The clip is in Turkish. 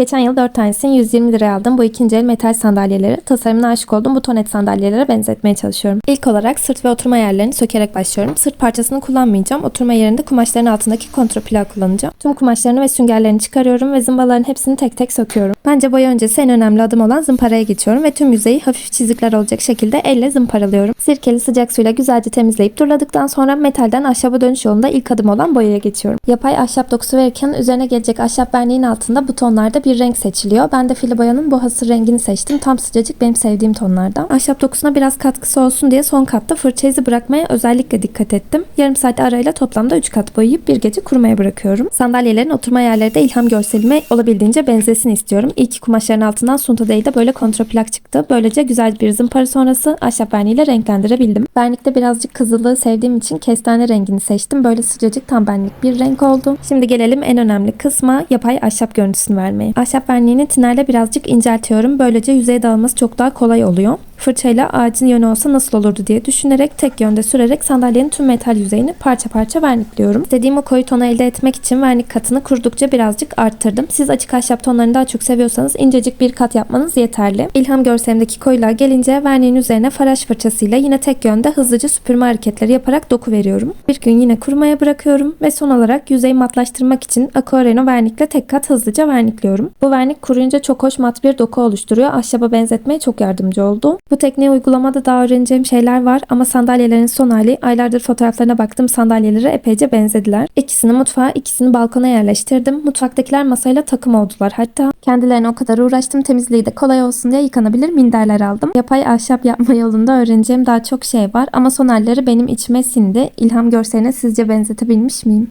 Geçen yıl 4 tanesini 120 liraya aldım. Bu ikinci el metal sandalyeleri. Tasarımına aşık olduğum bu tonet sandalyelere benzetmeye çalışıyorum. İlk olarak sırt ve oturma yerlerini sökerek başlıyorum. Sırt parçasını kullanmayacağım. Oturma yerinde kumaşların altındaki kontrapla kullanacağım. Tüm kumaşlarını ve süngerlerini çıkarıyorum ve zımbaların hepsini tek tek söküyorum. Bence boya öncesi en önemli adım olan zımparaya geçiyorum ve tüm yüzeyi hafif çizikler olacak şekilde elle zımparalıyorum. Sirkeli sıcak suyla güzelce temizleyip duruladıktan sonra metalden ahşaba dönüş yolunda ilk adım olan boyaya geçiyorum. Yapay ahşap dokusu verirken üzerine gelecek ahşap verniğin altında bu tonlarda bir renk seçiliyor. Ben de fili boyanın bu hasır rengini seçtim. Tam sıcacık benim sevdiğim tonlardan. Ahşap dokusuna biraz katkısı olsun diye son katta fırça izi bırakmaya özellikle dikkat ettim. Yarım saat arayla toplamda 3 kat boyayıp bir gece kurumaya bırakıyorum. Sandalyelerin oturma yerleri de ilham görselime olabildiğince benzesin istiyorum. İyi ki kumaşların altından sunta değil de böyle kontraplak çıktı. Böylece güzel bir zımpara sonrası ahşap verniğiyle renklendirebildim. Vernikte birazcık kızıllığı sevdiğim için kestane rengini seçtim. Böyle sıcacık tam benlik bir renk oldu. Şimdi gelelim en önemli kısma yapay ahşap görüntüsünü vermeye. Ahşap verniğini tinerle birazcık inceltiyorum. Böylece yüzeye dağılması çok daha kolay oluyor. Fırçayla ağacın yönü olsa nasıl olurdu diye düşünerek tek yönde sürerek sandalyenin tüm metal yüzeyini parça parça vernikliyorum. İstediğim o koyu tonu elde etmek için vernik katını kurudukça birazcık arttırdım. Siz açık ahşap tonlarını daha çok seviyorsanız incecik bir kat yapmanız yeterli. İlham görselimdeki koyuluğa gelince verniğin üzerine faraş fırçasıyla yine tek yönde hızlıca süpürme hareketleri yaparak doku veriyorum. Bir gün yine kurumaya bırakıyorum ve son olarak yüzeyi matlaştırmak için Aquareno vernikle tek kat hızlıca vernikliyorum. Bu vernik kuruyunca çok hoş mat bir doku oluşturuyor. Ahşaba benzetmeye çok yardımcı oldu. Bu tekniği uygulamada daha öğreneceğim şeyler var ama sandalyelerin son hali aylardır fotoğraflarına baktım sandalyelere epeyce benzediler. İkisini mutfağa, ikisini balkona yerleştirdim. Mutfaktakiler masayla takım oldular. Hatta kendilerine o kadar uğraştım temizliği de kolay olsun diye yıkanabilir minderler aldım. Yapay ahşap yapma yolunda öğreneceğim daha çok şey var ama son halleri benim içime sindi. İlham görseline sizce benzetebilmiş miyim?